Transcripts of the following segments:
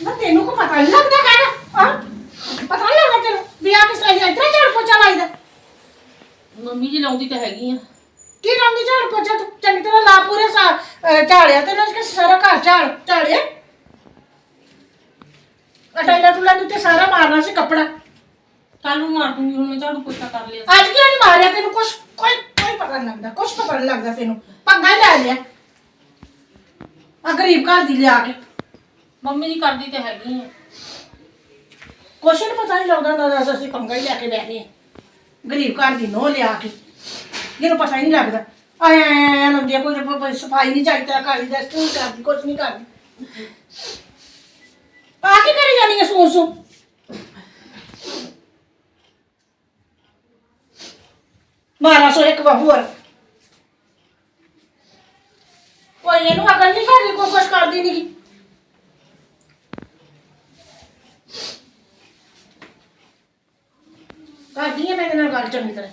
ਨਾ ਤੈਨੂੰ ਕੋ ਪਤਾ ਨਹੀਂ ਲੱਗਦਾ ਹੈਗਾ ਹਾਂ? ਪਤਾ ਨਹੀਂ ਲੱਗਦਾ ਤੈਨੂੰ ਵੀ ਆ ਕਿਸ ਤਰ੍ਹਾਂ ਇਤਰਾ ਝਾੜ ਪੋਚਾ ਲਾਈਦਾ ਮੰਮੀ ਜੀ ਲਾਉਂਦੀ ਤਾਂ ਹੈਗੀ ਆ। ਕੀ ਲਾਉਂਦੀ ਝਾੜ ਪੋਚਾ? ਤੂੰ ਚੰਗੀ ਤਰ੍ਹਾਂ ਲਾ ਪੂਰੇ ਸਾ ਅਹ ਝਾੜਿਆ ਤੇ ਨਾ ਕਿ ਸਾਰਾ ਘਰ ਝਾੜ ਝਾੜਿਆ। ਅਟੈਲਾ ਤੁਲਾ ਤੂੰ ਤੇ ਸਾਰਾ ਮਾਰਨਾ ਸੀ ਕੱਪੜਾ। ਕੱਲ ਨੂੰ ਮਾਰ ਦੂੰਗੀ ਹੁਣ ਮੈਂ ਝਾੜੂ ਪੋਚਾ ਕਰ ਲਿਆ। ਅੱਜ ਕਿਉਂ ਨਹੀਂ ਮਾਰਿਆ ਤੈਨੂੰ ਕੁਛ? ਕੋਈ ਕੋਈ ਪਤਾ ਨਹੀਂ ਲੱਗਦਾ ਕੁਛ ਪਤਾ ਨਹੀਂ ਲੱਗਦਾ ਤੈਨੂੰ। ਪੰਗਾ ਹੀ ਲੈ ਲਿਆ। ਆ ਗਰੀਬ ਘਰ ਦੀ ਲਿਆ ਕੇ। ਮੰਮੀ ਜੀ ਕਰਦੀ ਤੇ ਹੈਗੀ ਆ। ਕੁਛ ਨਹੀਂ ਪਤਾ ਨਹੀਂ ਲੱਗਦਾ ਨਾ ਦੱਸ ਅਸੀਂ ਪੰਗਾ ਹੀ ਲੈ ਕੇ ਬਹਿ ਗਏ ਗਰੀਬ ਘਰ ਦੀ ਨੋ ਲਿਆ ਕੇ। ਜਿਹਨੂੰ ਪਤਾ ਹੀ ਨਹੀਂ ਲੱਗਦਾ। ਆਏ ਲੰਦੀ ਕੋਈ ਸਫ਼ਾਈ ਨਹੀਂ ਚਾਹੀਦੀ, ਤਾਂ ਘਰ ਦੀ ਕਰਦੀ, ਕੁਛ ਨਹੀਂ ਕਰਦੀ। ਆ ਕੀ ਕਰੀ ਜਾਨੀ ਹੈ ਸੂ ਸੂ? ਬਾਰਾਂ ਸੌ ਇੱਕ ਬਾਬੂ ਹੋਰ। ਕੋਈ ਇਹਨੂੰ ਅਕਲ ਨਹੀਂ ਹੈਗੀ, ਕੋਈ ਕੁਛ ਕਰਦੀ ਨਹੀਂ ਕਰਦੀ ਹੈ ਮੈਂ ਇਹਦੇ ਨਾਲ ਗੱਲ ਚੰਗੀ ਤਰ੍ਹਾਂ।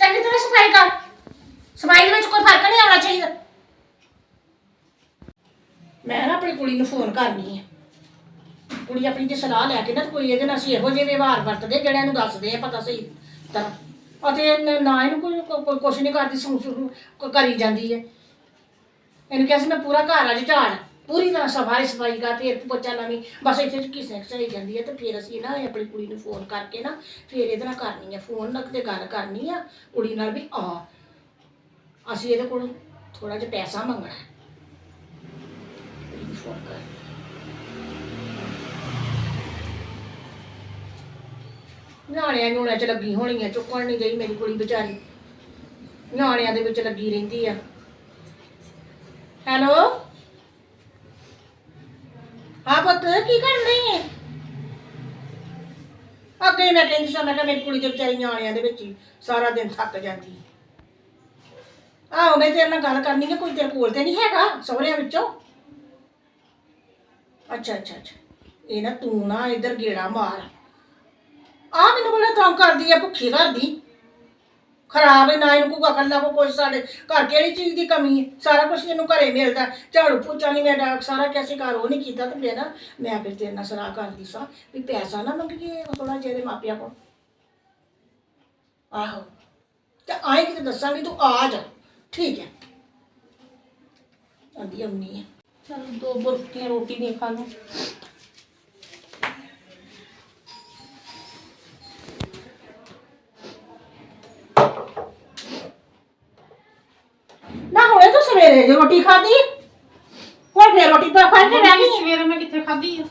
ਚੰਗੀ ਤਰ੍ਹਾਂ ਸਫ਼ਾਈ ਕਰ। ਸਫ਼ਾਈ ਦੇ ਵਿੱਚ ਕੋਈ ਫ਼ਰਕ ਨਹੀਂ ਆਉਣਾ ਚਾਹੀਦਾ। ਮੈਂ ਨਾ ਆਪਣੀ ਕੁੜੀ ਨੂੰ ਫੋਨ ਕਰਨੀ ਹੈ ਕੁੜੀ ਆਪਣੀ ਦੀ ਸਲਾਹ ਲੈ ਕੇ ਨਾ ਕੋਈ ਇਹਦੇ ਨਾਲ ਅਸੀਂ ਇਹੋ ਜਿਹੇ ਵਿਵਹਾਰ ਵਰਤਦੇ ਜਿਹੜਿਆਂ ਇਹਨੂੰ ਦੱਸਦੇ ਆ ਪਤਾ ਸਹੀ ਤਰ੍ਹਾਂ। ਅਤੇ ਨ- ਨਾ ਇਹਨੂੰ ਕੋਈ ਕੋਈ ਕੁਛ ਨਹੀਂ ਕਰਦੀ ਸੂ ਸੂ ਕੋ- ਕਰੀ ਜਾਂਦੀ ਹੈ ਇਹਨੂੰ ਕਿਹਾ ਸੀ ਮੈਂ ਪੂਰਾ ਘਰ ਅੱਜ ਝਾੜ। ਪੂਰੀ ਤਰ੍ਹਾਂ ਸਫ਼ਾਈ ਸਫ਼ਾਈ ਕਰ, ਫਿਰ ਪੋਚਾ ਲਾਵੀਂ ਬਸ ਇੱਥੇ ਕਿਸੇ ਸਹੀ ਜਾਂਦੀ ਹੈ ਤੇ ਫਿਰ ਅਸੀਂ ਨਾ ਆਪਣੀ ਕੁੜੀ ਨੂੰ ਫੋਨ ਕਰਕੇ ਨਾ ਫਿਰ ਇਹਦੇ ਨਾਲ ਕਰਨੀ ਹੈ ਫੋਨ ਨਾਲ ਤੇ ਗੱਲ ਕਰਨੀ ਆ, ਕੁੜੀ ਨਾਲ ਵੀ, ਆ, ਅਸੀਂ ਇਹਦੇ ਕੋਲ ਥੋੜਾ ਜਿਹਾ ਪੈਸਾ ਮੰਗਣਾ ਫੋਨ ਕਰ। ਨਿਆਣਿਆਂ ਨੂੰ ਚ ਲੱਗੀ ਹੋਣੀ ਆ ਚੁੱਕਣ ਨਹੀਂ ਗਈ ਮੇਰੀ ਕੁੜੀ ਵਿਚਾਰੀ। ਨਿਆਣਿਆਂ ਦੇ ਵਿੱਚ ਲੱਗੀ ਰਹਿੰਦੀ ਆ। ਹੈਲੋ ਹਾਂ ਪੁੱਤ ਕੀ ਕਰ ਰਹੀ ਹੈ ਅੱਗੇ ਮੈਂ ਕਹਿੰਦੀ ਸੀ, ਮੈਂ ਕਿਹਾ ਮੇਰੀ ਕੁੜੀ ਤੇ ਵਿਚਾਰੀ ਨਿਆਣਿਆਂ ਦੇ ਵਿੱਚ ਹੀ ਸਾਰਾ ਦਿਨ ਥੱਕ ਜਾਂਦੀ। ਹੈ ਆਹੋ, ਮੈਂ ਤੇਰੇ ਨਾਲ ਗੱਲ ਕਰਨੀ ਹੈ ਕੋਈ ਤੇਰੇ ਕੋਲ ਤੇ ਨਹੀਂ ਹੈਗਾ ਸਹੁਰਿਆਂ ਵਿੱਚੋਂ। ਅੱਛਾ ਅੱਛਾ ਅੱਛਾ। ਇਹ ਨਾ ਤੂੰ ਨਾ ਇੱਧਰ ਗੇੜਾ ਮਾਰ। ਆ ਮੈਨੂੰ ਬੜਾ ਤੰਗ ਕਰਦੀ ਆ, ਭੁੱਖੀ ਕਰਦੀ ਖਰਾਬ ਹੈ, ਨਾ ਇਹਨੂੰ ਕੋਈ ਅਕਲ, ਨਾ ਕੋਈ ਕੁਛ ਸਾਡੇ ਘਰ ਕਿਹੜੀ ਚੀਜ਼ ਦੀ ਕਮੀ ਹੈ? ਸਾਰਾ ਕੁਝ ਇਹਨੂੰ ਘਰੇ ਮਿਲਦਾ ਝਾੜੂ ਪੋਚਾ ਨਹੀਂ, ਮੈਂ ਡਾਕ ਸਾਰਾ ਕੈਸੇ ਘਰ ਉਹ ਨਹੀਂ ਕੀਤਾ ਤੇ ਮੇਰਾ ਮੈਂ ਫਿਰ ਤੇਰੇ ਨਾਲ ਸਲਾਹ ਕਰਦੀ ਸਾਂ ਵੀ ਪੈਸਾ ਨਾ ਮੰਗੀਏ ਥੋੜਾ ਜਿਹੇ ਮਾਪਿਆਂ ਕੋਲ। ਆਹੋ। ਤੇ ਆਏ ਕਿਤੇ ਦੱਸਾਂਗੀ, ਤੂੰ ਆ ਜਾ। ਠੀਕ ਹੈ। ਆਂਦੀ ਅੰਨੀ ਹੈ। ਚਲ ਦੋ ਬੁਰਕੀਆਂ ਰੋਟੀ ਨਹੀਂ ਖਾ ਲੂੰ ਸਵੇਰੇ ਜੇ ਰੋਟੀ ਖਾਧੀ ਹੁਣ ਫੇਰ ਰੋਟੀ ਪਾ ਖਾ ਕੇ ਰਹਿ ਗਈ ਸਵੇਰੇ ਮੈਂ ਕਿੱਥੇ ਖਾਧੀ ਆ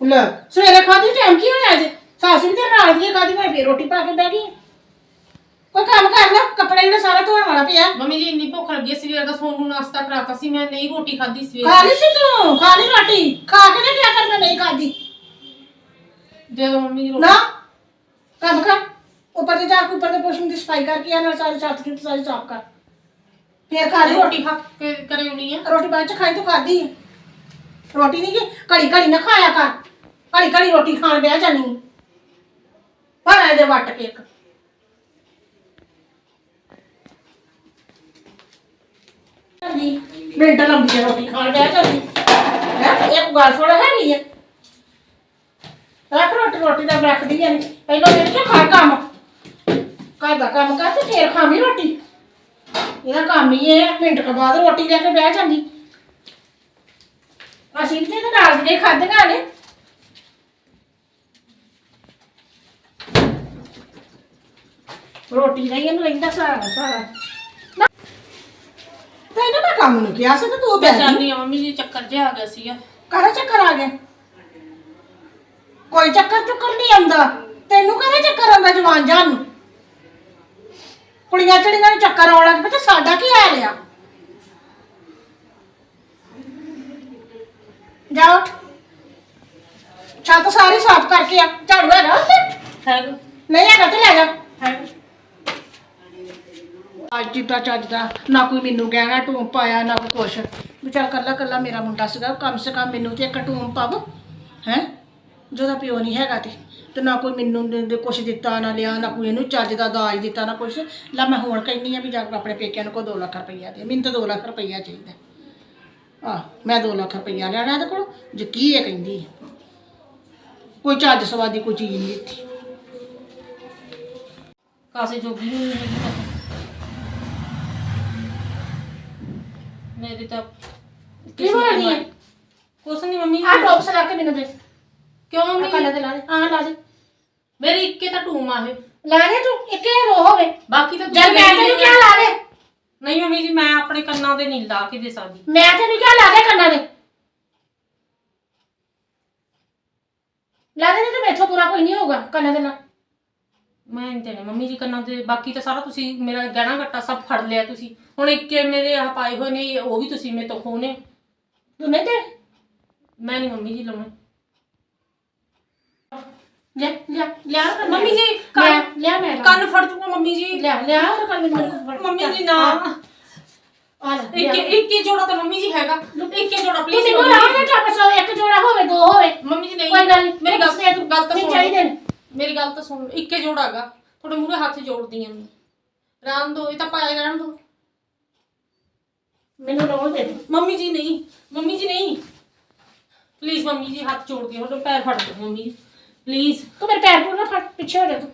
ਲੈ ਸਵੇਰੇ ਖਾਧੀ ਟਾਈਮ ਕੀ ਹੋਇਆ ਅੱਜ ਸੱਸ ਵੀ ਤੇ ਨਾਲ ਦੀ ਖਾਧੀ ਮੈਂ ਫੇਰ ਰੋਟੀ ਪਾ ਕੇ ਬਹਿ ਗਈ ਕੋਈ ਕੰਮ ਕਰ ਲੈ ਕੱਪੜੇ ਜਿਹੜਾ ਸਾਰਾ ਧੋਣ ਵਾਲਾ ਪਿਆ ਮੰਮੀ ਜੀ ਇੰਨੀ ਭੁੱਖ ਲੱਗੀ ਸੀ, ਸਵੇਰ ਦਾ ਸੋਨੂੰ ਨਾਸ਼ਤਾ ਕਰਾਤਾ ਸੀ ਮੈਂ ਨਹੀਂ ਰੋਟੀ ਖਾਧੀ ਖਾ ਸਵੇਰ ਲਈ ਸੀ ਤੂੰ ਖਾ ਲਈ ਰੋਟੀ ਖਾ ਕੇ ਨਾ ਕਿਆ ਕਰਨਾ ਨਹੀਂ ਖਾਧੀ ਦੇ ਦੋ ਮੰਮੀ ਜੀ ਰੋਟੀ ਨਾ ਕੰਮ ਕਰ ਉੱਪਰ ਤੇ ਜਾ ਕੇ ਉੱਪਰ ਦੇ ਪੋਸ਼ਨ ਦੀ ਸਫ਼ਾਈ ਕਰਕੇ ਆ ਨਾਲ ਸਾਰੀ ਛੱਤ ਛੁੱਤ ਸਾਰੀ ਸਾਫ਼ ਕਰ ਫੇਰ ਖਾ ਲਈ ਰੋਟੀ। ਰੋਟੀ ਖਾ ਕੇ ਕਰੇ ਉਣੀ ਆ। ਰੋਟੀ ਬਾਅਦ ਚ ਖਾਈ ਤੂੰ ਖਾਦੀ ਰੋਟੀ ਨਹੀਂ ਕਿ ਘੜੀ ਘੜੀ ਨਾ ਖਾਇਆ ਕਰ। ਘੜੀ ਘੜੀ ਰੋਟੀ ਖਾਣ ਬਹਿ ਜਾਨੀ ਪਰ ਇਹਦੇ ਵੱਟ ਕੇ ਇੱਕ। ਜਾਂਦੀ ਮਿੰਟ ਲੰਬੀ ਰੋਟੀ ਖਾਣ ਬਹਿ ਜਾਂਦੀ ਹੈ? ਇੱਕ ਗੱਲ ਥੋੜਾ ਹੈਗੀ ਹੈ ਰੱਖ ਰੋਟੀ ਰੋਟੀ ਦਾ ਰੱਖਦੀ ਹੈ ਪਹਿਲਾਂ ਮੇਰੇ ਖਾ ਕੰਮ। ਘਰ ਦਾ ਕੰਮ ਕਰ ਤੇ ਫੇਰ ਖਾਵੀਂ ਰੋਟੀ। ਇਹਦਾ ਕੰਮ ਹੀ ਇਹ ਮਿੰਟ ਕੁ ਬਾਅਦ ਰੋਟੀ ਲੈ ਕੇ ਬਹਿ ਜਾਂਦੀ। ਅਸੀਂ ਤੇ ਇਹਦੇ ਨਾਲ ਦੀਆਂ ਖਾਧੀਆਂ ਨੇ। ਰੋਟੀ ਦਾ ਹੀ ਇਹਨੂੰ ਰਹਿੰਦਾ ਸਾਰਾ ਸਾਰਾ। ਨਾ। ਤੈਨੂੰ ਮੈਂ ਕੰਮ ਨੂੰ ਕਿਹਾ ਸੀ ਤੇ ਤੂੰ ਮੈਂ ਬੈਠੀ ਜਾਣੀ ਆ ਮੰਮੀ ਜੀ ਚੱਕਰ ਜਿਹਾ ਆ ਗਿਆ ਸੀਗਾ। ਕਾਹਦਾ ਚੱਕਰ ਆ ਗਿਆ? ਕੋਈ ਚੱਕਰ ਚੁੱਕਰ ਨਹੀਂ ਆਉਂਦਾ। ਤੈਨੂੰ ਕਾਹਦਾ ਚੱਕਰ ਆਉਂਦਾ ਜਵਾਨ ਜਾਨ ਨੂੰ? ਕੁੜੀਆਂ ਚੜੀਆਂ ਨੂੰ ਚੱਕਰ ਆਉਣ ਲੱਗ ਪਏ ਤੇ ਸਾਡਾ ਕੀ ਆ? ਜਾਓ। ਛੱਤ ਸਾਰੀ ਸਾਫ਼ ਕਰਕੇ ਆ। ਝਾੜੂ ਹੈਗਾ ਉੱਤੇ ਹੈਗਾ। ਨਹੀਂ ਹੈਗਾ ਤੇ ਲੈ ਜਾ। ਅੱਜ ਚਿੱਟਾ ਚੱਜਦਾ ਨਾ ਕੋਈ ਮੈਨੂੰ ਕਹਿਣਾ ਟੂਮ ਪਾਇਆ ਨਾ ਕੋਈ ਕੁਛ। ਵਿਚਾਰ ਕੱਲਾ ਕੱਲਾ ਮੇਰਾ ਮੁੰਡਾ ਸੀਗਾ ਕਮ ਸੇ ਕਮ ਮੈਨੂੰ ਤੇ ਇੱਕ ਟੂਮ ਪਾਵ ਹੈ? ਜਿਹਦਾ ਪਿਓ ਨਹੀਂ ਹੈਗਾ ਤੇ। ਤੇ ਨਾ ਕੋਈ ਮੈਨੂੰ ਦੇ- ਦੇ ਕੁਛ ਦਿੱਤਾ ਨਾ ਲਿਆ ਨਾ ਕੋਈ ਇਹਨੂੰ ਚੱਜ ਦਾ ਦਾਜ ਦਿੱਤਾ ਨਾ ਕੁਛ। ਲੈ ਮੈਂ ਹੁਣ ਕਹਿੰਨੀ ਆ ਵੀ ਜਾ ਕੇ ਆਪਣੇ ਪੇਕਿਆਂ ਨੂੰ ਕੋ 2 ਲੱਖ ਰੁਪਈਆ ਦੇ। ਮੈਨੂੰ ਤਾਂ 2 ਲੱਖ ਰੁਪਈਆ ਚਾਹੀਦਾ। ਆ ਮੈਂ 2 ਲੱਖ ਰੁਪਈਆ ਲੈਣਾ ਇਹਦੇ ਕੋਲ। ਜੇ ਕੀ ਇਹ ਕਹਿੰਦੀ ਹੈ। ਕੋਈ ਚੱਜ ਸਵਾਦੀ ਕੋਈ ਚੀਜ਼ ਨਹੀਂ ਦਿੱਤੀ। ਕਾਸੇ ਜੋਗੀ ਵੀ ਨਹੀਂ ਹੈਗੀ ਮੈਂ ਮੇਰੀ ਤਾਂ ਕੀ ਬੋਲਦੀ ਹੈ ਕੁਛ ਨਹੀਂ ਮੰਮੀ। ਆ ਟੌਪਸ ਲਾ ਕੇ ਮੈਨੂੰ ਦੇ। ਕਿਉਂ ਆ ਕੰਨਾਂ ਤੇ ਲਾ ਦੇ ਹਾਂ ਲਾ ਦੇ। ਮੇਰੀ ਇੱਕੇ ਤਾਂ ਟੂਮ ਆ ਇਹ। ਲਾ ਦੇ ਤੂੰ ਇੱਕੇ ਰੋ ਹੋਵੇ। ਬਾਕੀ ਤਾਂ ਜਦ ਮੈਂ ਤੈਨੂੰ ਕਿਹਾ ਲਾ ਦੇ। ਨਹੀਂ ਮੰਮੀ ਜੀ ਮੈਂ ਆਪਣੇ ਕੰਨਾਂ ਦੇ ਨਹੀਂ ਲਾ ਕੇ ਦੇ ਸਕਦੀ। ਮੈਂ ਤੈਨੂੰ ਕਿਹਾ ਲਾ ਦੇ ਕੰਨਾਂ ਦੇ। ਲਾ ਦੇ ਨਹੀਂ ਤੇ ਮੈਥੋਂ ਪੂਰਾ ਕੋਈ ਨਹੀਂ ਹੋਊਗਾ ਕੰਨਾਂ ਦੇ ਲਾ ਮੈਂ ਨਹੀਂ ਦੇਣੇ ਮੰਮੀ ਜੀ ਕੰਨਾਂ ਦੇ ਬਾਕੀ ਤਾਂ ਸਾਰਾ ਤੁਸੀਂ ਮੇਰਾ ਗਹਿਣਾ ਗੱਟਾ ਸਭ ਫੜ ਲਿਆ ਤੁਸੀਂ। ਹੁਣ ਇੱਕੇ ਮੇਰੇ ਆਹ ਪਾਏ ਹੋਏ ਨੇ ਉਹ ਵੀ ਤੁਸੀਂ ਮੇਰੇ ਤੋਂ ਖੋਨੇ ਤੂੰ ਨਹੀਂ ਤੇ ਮੈਂ ਨਹੀਂ ਮੰਮੀ ਜੀ ਲਾਉਣੇ। ਲੈ ਲੈ ਲਿਆ ਕੰਨਾਂ ਮੰਮੀ ਜੀ ਲਿਆ ਕੰਨ ਲਿਆ ਮੈਂ ਲਾ। ਕੰਨ ਫੜ ਦੂੰਗਾ ਮੰਮੀ ਜੀ। ਲਿਆ ਲਿਆ ਉਹ ਕੰਨ ਮੈਨੂੰ ਮੰਮੀ ਜੀ ਨਾ। ਆ ਲੈ ਇੱਕ ਲਿਆ। ਇੱਕ ਹੀ ਜੋੜਾ ਤਾਂ ਮੰਮੀ ਜੀ ਹੈਗਾ। ਇੱਕ ਹੀ ਜੋੜਾ ਤੂੰ ਪਲੀਜ਼ ਮੈਨੂੰ ਰਾਹ ਦੇ ਟੱਪ ਸੋ ਇੱਕ ਜੋੜਾ ਹੋਵੇ ਦੋ ਹੋਵੇ। ਮੰਮੀ ਜੀ ਨਹੀਂ। ਕੋਈ ਗੱਲ ਨਹੀਂ ਮੇਰੀ ਗੱਲ ਤੂੰ ਗੱਲ ਤਾਂ ਨਹੀਂ ਸੁਣ ਚਾਹੀਦੇ ਨੇ। ਮੇਰੀ ਗੱਲ ਤਾਂ ਸੁਣ ਇੱਕੇ ਜੋੜਾ ਹੈਗਾ। ਤੁਹਾਡੇ ਮੂਹਰੇ ਹੱਥ ਜੋੜਦੀ ਆਂ ਮੈਂ। ਰਹਿਣ ਦੋ ਇਹ ਤਾਂ ਪਾਇਆ ਰਹਿਣ ਦੋ। ਮੈਨੂੰ ਰੋਣ ਦੇ। ਮੰਮੀ ਜੀ ਨਹੀਂ। ਮੰਮੀ ਜੀ ਨਹੀਂ। ਪਲੀਜ਼ ਮੰਮੀ ਜੀ ਹੱਥ ਜੋੜਦੀ ਆਂ। ਤੁਹਾਡੇ ਪੈਰ ਫੜ ਦੋ ਮੰਮੀ। ਜੀ ਪਲੀਜ਼ ਤੂੰ ਮੇਰੇ ਪੈਰ ਪੂਰਾ ਫੜ ਪਿੱਛੇ ਹੋ ਜਾ ਤੂੰ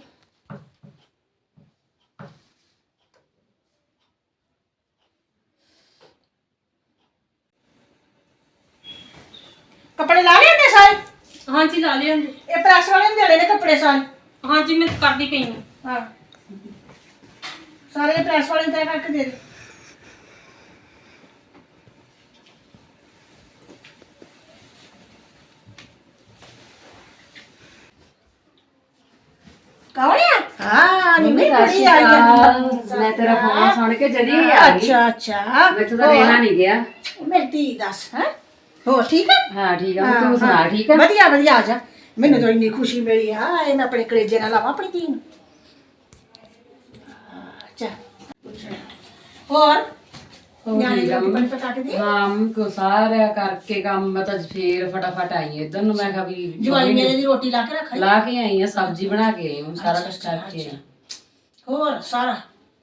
ਕੱਪੜੇ ਲਾ ਲਏ ਨੇ ਸਾਰੇ ਹਾਂਜੀ ਲਾ ਲਿਆ ਜੀ। ਇਹ ਪ੍ਰੈਸ ਵਾਲੇ ਨੇ ਦੇਣੇ ਨੇ ਕੱਪੜੇ ਸਾਰੇ ਹਾਂਜੀ ਮੈਂ ਕਰਦੀ ਪਈ ਹਾਂ ਹਾਂ ਸਾਰੇ ਪ੍ਰੈਸ ਵਾਲੇ ਤੇ ਕਰਕੇ ਦੇ ਦੇ ਕੌਣ ਆ ਮੈਂ ਤੇਰਾ ਫੋਨ ਸੁਣ ਕੇ ਜਦੀ ਹੀ ਆ ਗਈ। ਅੱਛਾ ਅੱਛਾ। ਮੈਥੋਂ ਤਾਂ ਰਹਿਣਾ ਨਹੀਂ ਗਿਆ। ਮੇਰੀ ਧੀ ਦੱਸ ਹੈ? ਹੋ ਠੀਕ ਹੈ ਹਾਂ ਠੀਕ ਆ। ਤੂੰ ਸੁਣਾ ਠੀਕ ਆ? ਵਧੀਆ ਵਧੀਆ ਆ ਜਾ। ਮੈਨੂੰ ਤਾਂ ਇੰਨੀ ਖੁਸ਼ੀ ਮਿਲੀ ਆ ਇਹ ਮੈਂ ਆਪਣੇ ਕਲੇਜੇ ਨਾਲ ਲਾਵਾਂ ਆਪਣੀ ਧੀ ਨੂੰ। ਅੱਛਾ। ਹੋਰ? ਹੋਰ ਨਿਆਣੇ ਠੀਕ ਆ ਰੋਟੀ ਮੰਮੀ? ਪਾਣੀ ਪਕਾ ਕੇ ਦੇ? ਹਾਂ ਮੰਮੀ ਕੋ ਸਾਰਾ ਕਰਕੇ ਕੰਮ ਮੈਂ ਤਾਂ ਫੇਰ ਫਟਾਫਟ ਆਈ ਇਧਰ ਨੂੰ ਮੈਂ ਕਿਹਾ ਵੀ ਜਵਾਈ ਮੇਰੇ ਦੀ ਰੋਟੀ ਲਾ ਕੇ ਰੱਖ। ਲਾ ਕੇ ਆਈ ਆ ਸਬਜ਼ੀ ਬਣਾ ਕੇ ਆਈ ਹਾਂ ਸਾਰਾ ਕੁਝ ਕਰਕੇ ਆਈ। ਹੋਰ ਸਾਰਾ?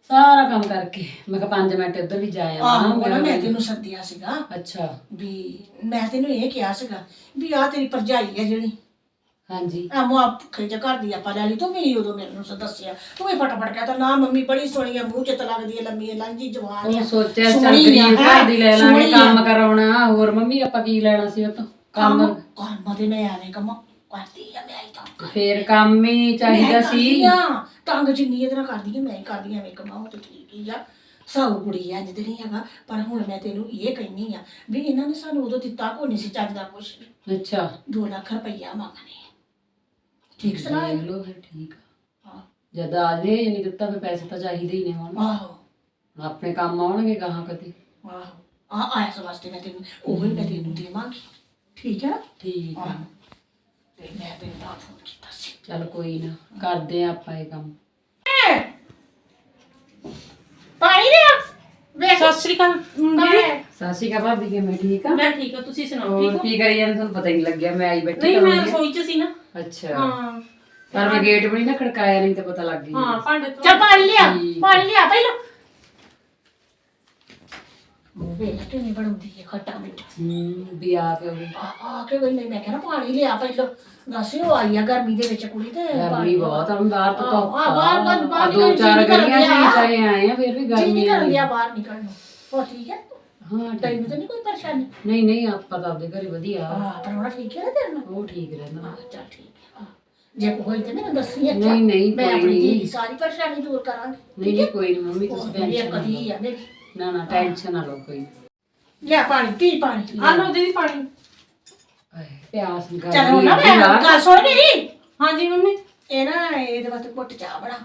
ਸਾਰਾ ਕੰਮ ਕਰਕੇ। ਮੈਂ ਕਿਹਾ 5 ਮਿੰਟ ਇੱਧਰ ਵੀ ਜਾ ਆਵਾਂ। ਆਹੋ ਮੈਂ ਤੈਨੂੰ ਸੱਦਿਆ ਸੀਗਾ ਅੱਛਾ। ਵੀ ਮੈਂ ਤੈਨੂੰ ਇਹ ਕਿਹਾ ਸੀਗਾ ਵੀ ਆ ਤੇਰੀ ਭਰਜਾਈ ਆ ਜਿਹੜੀ। ਹਾਂਜੀ। ਆ ਮੋ ਆਪ ਖੇਜ ਘਰ ਦੀ ਆਪਾਂ ਲੈ ਲਈ ਤੂੰ ਵੀ ਉਦੋਂ ਮੈਨੂੰ ਸ ਦੱਸਿਆ। ਤੂੰ ਵੀ ਫਟਾਫਟ ਕਹਤਾ ਨਾ ਮੰਮੀ ਬੜੀ ਸੋਹਣੀ ਆ ਮੂੰਹ ਚ ਤਾਂ ਲੱਗਦੀ ਹੈ ਲੰਮੀ ਲਾਂਜੀ ਜਵਾਨ ਉਹ ਸੋਚਿਆ ਚੱਲ ਸੋਹਣੀ ਆ, ਗਰੀਬ ਹੈਂ? ਘਰ ਦੀ ਲੈ ਲਾਂਗੇ ਸੋਹਣੀ ਆ। ਕੰਮ ਕਰਾਉਣਾ। ਹੋਰ ਮੰਮੀ ਆਪਾਂ ਕੀ ਲੈਣਾ ਸੀ ਉਹ ਤੋਂ? ਕੰਮ? ਕੰਮ ਤੇ ਮੈਂ ਐਵੇਂ ਕੰਮ ਕਰਦੀ ਆ ਮੈਂ ਹੀ ਕੰਮ ਫੇਰ ਕੰਮ ਹੀ ਚਾਹੀਦਾ ਸੀ। ਟੰਗ ਜਿੰਨੀ ਇਹਦੇ ਨਾਲ ਕਰਦੀ ਆ ਮੈਂ ਹੀ ਕਰਦੀ ਆ ਐਵੇਂ ਕਮਾਉ ਤੇ ਠੀਕ ਹੀ ਆ। ਸੌ ਕੁੜੀ ਆ ਜਿੱਦ ਨਹੀਂ ਹੈਗਾ ਪਰ ਹੁਣ ਮੈਂ ਤੈਨੂੰ ਇਹ ਕਹਿਨੀ ਆ ਵੀ ਇਹਨਾਂ ਨੇ ਸਾਨੂੰ ਉਦੋਂ ਦਿੱਤਾ ਕੋਈ ਨਹੀਂ ਸੀ ਚੱਜ ਦਾ ਕੁਛ ਵੀ। ਅੱਛਾ। 2 ਲੱਖ ਰੁਪਈਆ ਮੰਗਨੇ ਆ। ਠੀਕ ਸੁਣਾ ਦੇਖ ਲਓ ਫਿਰ ਠੀਕ ਆ। ਹਾਂ। ਜਦ ਆ ਜੇ ਨਹੀਂ ਦਿੱਤਾ ਫਿਰ ਪੈਸੇ ਤਾਂ ਚਾਹੀਦੇ ਹੀ ਨੇ ਹੁਣ। ਆਹੋ। ਆਪਣੇ ਕੰਮ ਆਉਣਗੇ ਗਾਹਾਂ ਕਦੇ। ਆਹੋ। ਆ ਆਇਆ ਵਾਸਤੇ ਮੈਂ ਤੈਨੂੰ ਉਹ ਹੀ ਮੈਂ ਤੈਨੂੰ ਦੇਵਾਂਗੀ। ਠੀਕ ਹੈ ਠੀਕ ਆ। ਆਹੋ। ਤੇ ਮੈਂ ਤੈਨੂੰ ਤਾਂ ਫੋਨ ਕੀਤਾ ਸੀ। ਚੱਲ ਕੋਈ ਨਾ ਕਰਦੇ ਆ ਆਪਾਂ ਇਹ ਕੰਮ। ਪਾਣੀ ਲਿਆ। ਵੇਖ। ਸਤਿ ਸ਼੍ਰੀ ਅਕਾਲ ਕਮਰੇ ਸਤਿ ਸ਼੍ਰੀ ਅਕਾਲ ਭਾਬੀ ਕਿਵੇਂ ਠੀਕ ਆ? ਮੈਂ ਠੀਕ ਆ ਤੁਸੀਂ ਸੁਣਾਓ ਹੋਰ ਠੀਕ ਹੋ? ਕੀ ਕਰੀ ਜਾਂਦੇ ਤੁਹਾਨੂੰ ਪਤਾ ਹੀ ਨਹੀਂ ਲੱਗਿਆ ਮੈਂ ਆਈ ਬੈਠੀ ਨਹੀਂ ਮੈਂ ਕਰੂੰਗੀ ਰਸੋਈ ਚ ਸੀ ਨਾ। ਅੱਛਾ। ਹਾਂ। ਪਰ ਮੈਂ ਗੇਟ ਵੀ ਨਹੀਂ ਨਾ ਖੜਕਾਇਆ ਨਹੀਂ ਤਾਂ ਪਤਾ ਲੱਗ ਹਾਂ ਗਿਆ ਭਾਂਡੇ ਤੋਂ ਚੱਲ ਪਾਣੀ ਲਿਆ। ਪਾਣੀ ਲਿਆ ਪਹਿਲਾਂ। ਵੇਖ ਕਿਵੇਂ ਬਣਾਉਂਦੀ ਹੈ ਖੱਟਾ ਮਿੱਠਾ। ਹੂੰ ਵੀ ਆ ਕੇ ਉਹ ਆ ਆ ਕੇ ਕੋਈ ਨਹੀਂ ਮੈਂ ਕਹਿੰਦਾ ਪਾਣੀ ਲਿਆ ਪਹਿਲਾਂ। ਦੱਸ ਉਹ ਆਈ ਆ ਗਰਮੀ ਦੇ ਵਿੱਚ ਕੁੜੀ ਤੇ ਗਰਮੀ ਬਹੁਤ ਆ ਬਾਹਰ ਤੋਂ ਹਾਂ, ਬਾਹਰ- ਆ। ਬਾਹਰ ਦੋ ਚਾਰ ਨਹੀਂ ਗਲੀਆਂ ਆ। ਸੀ ਚਾਹੇ ਆਏ ਆ ਫਿਰ ਵੀ ਗਰਮੀ ਨਹੀਂ ਆ ਕਰਦੀ ਆ ਬਾਹਰ ਨਿਕਲਣ ਨੂੰ। ਉਹ ਠੀਕ ਹੈ? ਹਾਂ। ਤੈਨੂੰ ਤਾਂ ਨਹੀਂ ਕੋਈ ਪਰੇਸ਼ਾਨੀ? ਨਹੀਂ ਨਹੀਂ ਆਪਾਂ ਤਾਂ ਆਪਦੇ ਘਰੇ ਵਧੀਆ। ਹਾਂ ਪਰਵਾਹ ਠੀਕ ਹੈ ਤੇਰੇ ਨਾਲ? ਉਹ ਠੀਕ ਰਹਿੰਦਾ। ਚੱਲ ਠੀਕ ਹੈ। ਜੇ ਕੋਈ ਤੇ ਮੈਨੂੰ ਦੱਸੀ ਅੱਛਾ। ਨਹੀਂ ਨਹੀਂ ਮੈਂ ਆਪਣੀ ਨਹੀਂ। ਸਾਰੀ ਪਰੇਸ਼ਾਨੀ ਦੂਰ ਕਰਾਂਗੀ। ਨਹੀਂ ਨਹੀਂ ਕੋਈ ਨਹੀਂ ਮੰਮੀ ਤੁਸੀਂ ਟੈਨਸ਼ਨ ਇੱਕ ਨਾ ਧੀ ਆ ਮੇਰੀ। ਨਾ ਨਾ ਟੈਨਸ਼ਨ ਨਾ ਲਓ ਕੋਈ। ਲਿਆ ਪਾਣੀ ਪੀ ਪਾਣੀ। ਆ ਲਓ ਦੀਦੀ ਪਾਣੀ। ਆਏ, ਪਿਆਸ ਨਿਕਲ ਚੱਲ ਹੁਣ ਨਾ ਮੈਂ ਗੱਲ ਸੁਣ ਮੇਰੀ। ਹਾਂਜੀ ਮੰਮੀ। ਇਹ ਨਾ ਇਹਦੇ ਵਾਸਤੇ ਘੁੱਟ ਚਾਹ ਬਣਾ।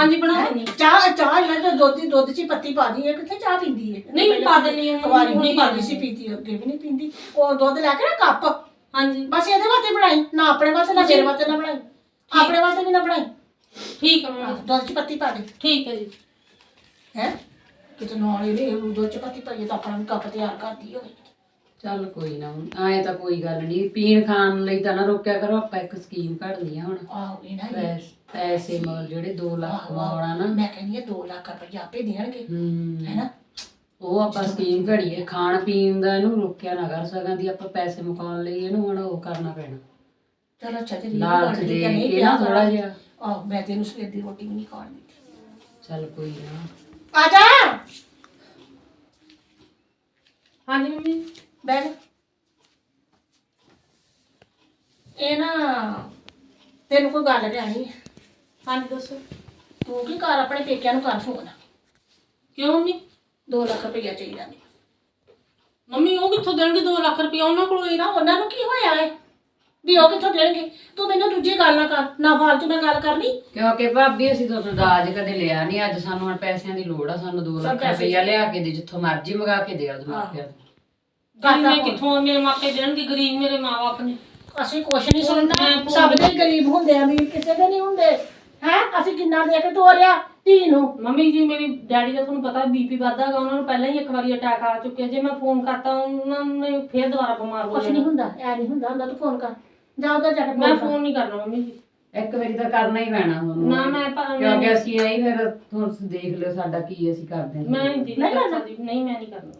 ਹਾਂਜੀ ਬਣਾ ਦਿੰਨੀ। ਚਾਹ ਚਾਹ ਲੈ ਜੋ ਦੁੱਧ ਦੀ ਦੁੱਧ ਚ ਹੀ ਪੱਤੀ ਪਾ ਦੀ ਹੈ। ਕਿੱਥੇ ਚਾਹ ਪੀਂਦੀ ਹੈ? ਨਹੀਂ, ਪਾ ਦਿੰਦੀ ਹਾਂ, ਕੁਵਾਰੀ ਹੁਣੀ ਪਾ ਪਾਦੀ ਸੀ ਪੀਤੀ ਅੱਗੇ ਵੀ ਨਹੀਂ ਪੀਂਦੀ। ਉਹ ਦੁੱਧ ਲੈ ਕੇ ਨਾ ਕੱਪ। ਹਾਂਜੀ। ਬਸ ਇਹਦੇ ਵਾਸਤੇ ਬਣਾਈ। ਨਾ ਆਪਣੇ ਵਾਸਤੇ ਨਾ ਤੇਰੇ ਵਾਸਤੇ ਨਾ ਬਣਾਈ। ਆਪਣੇ ਵਾਸਤੇ ਵੀ ਨਾ ਬਣਾਈ। ਠੀਕ ਹੈ ਮੰਮੀ। ਦੁੱਧ ਚ ਪੱਤੀ ਪਾ ਦੇ। ਠੀਕ ਹੈ ਜੀ। ਹੈ? ਕਿਤੇ ਨਾਲ ਇਹਨੇ ਉਹ ਦੁੱਧ ਚ ਪੱਤੀ ਪਾਈਏ ਤਾਂ ਆਪਣਾ ਵੀ ਕੱਪ ਤਿਆਰ ਕਰਦੀ ਹੋਵੇ। ਚੱਲ ਕੋਈ ਨਾ ਆਏ ਤਾਂ ਕੋਈ ਗੱਲ ਨਹੀਂ ਪੀਣ ਖਾਣ ਲਈ ਤਾਂ ਨਾ ਰੋਕਿਆ ਕਰੋ ਆਪਾਂ ਇੱਕ ਸਕੀਮ ਕੱਢਨੀ ਆ ਹੁਣ। ਆਹੋ ਨਾ ਪੈਸ- ਪੈਸੇ ਮੋਲ ਜਿਹੜੇ 2 ਲੱਖ ਆਹੋ, ਆਹੋ। ਆਉਣਾ ਨਾ। ਮੈਂ ਕਹਿੰਦੀ ਆ 2 ਲੱਖ ਰੁਪਏ ਆਪੇ ਦੇਣਗੇ ਹੂੰ। ਹੈਨਾ ਉਹ ਆਪਾਂ ਸਕੀਮ ਘੜੀਏ ਖਾਣ ਪੀਣ ਦਾ ਇਹਨੂੰ ਰੋਕਿਆ ਨਾ ਕਰ ਸਕਾਂਦੀ ਆਪਾਂ ਪੈਸੇ ਮੁਕਾਉਣ ਲਈ ਇਹਨੂੰ ਹੁਣ ਉਹ ਕਰਨਾ ਪੈਣਾ। ਚਲ ਅੱਛਾ ਤੇਰੀ ਲਾਲਚ ਦੇ ਕੇ ਨਾ ਥੋੜਾ ਜਿਹਾ। ਆਹ ਮੈਂ ਤੈਨੂੰ ਸਵੇਰ ਦੀ ਰੋਟੀ ਵੀ ਨਹੀਂ ਖਾਣ ਦਿੱਤੀ। ਚੱਲ ਕੋਈ ਨਾ। ਆ ਜਾ ਹਾਂਜੀ ਮੰਮੀ ਬੈਠ ਇਹ ਨਾ ਤੈਨੂੰ ਕੋਈ ਗੱਲ ਕਹਿਣੀ ਹੈ ਹਾਂਜੀ ਦੱਸੋ। ਤੂੰ ਕੀ ਕਰ ਆਪਣੇ ਪੇਕਿਆਂ ਨੂੰ ਕਰ ਫੋਨ? ਕਿਉਂ ਮੰਮੀ? 2 ਲੱਖ ਰੁਪਈਆ ਚਾਹੀਦਾ। ਨੇ ਮੰਮੀ ਉਹ ਕਿੱਥੋਂ ਦੇਣਗੇ 2 ਲੱਖ ਰੁਪਇਆ ਉਹਨਾਂ ਕੋਲ ਹੀ ਨਾ। ਉਹਨਾਂ ਨੂੰ ਕੀ ਹੋਇਆ ਹੈ ਵੀ ਉਹ ਕਿੱਥੋਂ ਦੇਣਗੇ? ਤੂੰ ਮੈਨੂੰ ਦੂਜੀ ਗੱਲ ਨਾ ਕਰ। ਨਾ ਫਾਲਤੂ ਮੈਂ ਗੱਲ ਕਰਨੀ। ਕਿਉਂਕਿ ਭਾਬੀ ਅਸੀਂ ਤੁਹਾਨੂੰ ਦਾਜ ਕਦੇ ਲਿਆ ਨਹੀਂ ਅੱਜ ਸਾਨੂੰ ਹੁਣ ਪੈਸਿਆਂ ਦੀ ਲੋੜ ਆ ਸਾਨੂੰ 2 ਸਭ ਲੱਖ ਪੈਸੇ ਰੁਪਈਆ ਲਿਆ ਕੇ ਦੇ ਜਿੱਥੋਂ ਮਰਜ਼ੀ ਮੰਗਾ ਕੇ ਦੇ ਉਹਦੇ। ਮਾਪਿਆਂ ਨੂੰ। ਗਰੀਬ ਮੈਂ ਕਿੱਥੋਂ ਮੇਰੇ ਮਾਪੇ ਦੇਣਗੇ? ਗਰੀਬ ਮੇਰੇ ਮਾਪੇ ਨੇ। ਅਸੀਂ ਕੁਛ ਨਹੀਂ ਭੁੱਲ ਸਭ ਦੇ ਗਰੀਬ ਹੁੰਦੇ ਆ ਵੀ ਕਿਸੇ ਦੇ ਨਹੀਂ ਹੁੰਦੇ। ਹੈ? ਅਸੀਂ ਕਿੰਨਾ ਦੇ ਕੇ ਤੋਰਿਆ ਧੀ ਨੂੰ। ਮੰਮੀ ਜੀ ਮੇਰੀ ਡੈਡੀ ਦਾ ਤੁਹਾਨੂੰ ਪਤਾ ਬੀਪੀ ਵੱਧਦਾਗਾ ਉਹਨਾਂ ਨੂੰ ਪਹਿਲਾਂ ਹੀ ਇੱਕ ਵਾਰੀ ਅਟੈਕ ਆ ਚੁੱਕਿਆ। ਜੇ ਮੈਂ ਫੋਨ ਕਰਤਾ ਉਹਨਾਂ ਨੇ ਫੇਰ ਦੁਬਾਰਾ ਬਿਮਾਰ ਹੋ ਕੁਛ ਨਹੀਂ ਜਾਣਾ ਹੁੰਦਾ ਐ ਨਹੀਂ ਹੁੰਦਾ ਹੁੰਦਾ ਤੂੰ ਫੋਨ ਕਰ। ਜਾ ਉਧਰ ਜਾ ਕੇ ਮੈਂ ਕਰ। ਫੋਨ ਨਹੀਂ ਕਰਨਾ ਮੰਮੀ ਜੀ। ਇੱਕ ਵਾਰੀ ਤਾਂ ਕਰਨਾ ਹੀ ਪੈਣਾ ਤੁਹਾਨੂੰ ਨਾ ਮੈਂ ਭਾ- ਕਿਉਂਕਿ ਅਸੀਂ ਆਈ ਫਿਰ ਤੁਸੀਂ ਦੇਖ ਲਿਓ ਸਾਡਾ ਕੀ ਅਸੀਂ ਕਰਦੇ ਹਾਂ। ਮੈਂ ਨਹੀਂ ਦੀਦੀ ਨਹੀਂ ਕਰ ਕਰਨਾ। ਨਹੀਂ ਮੈਂ ਨਹੀਂ ਕਰਨਾ।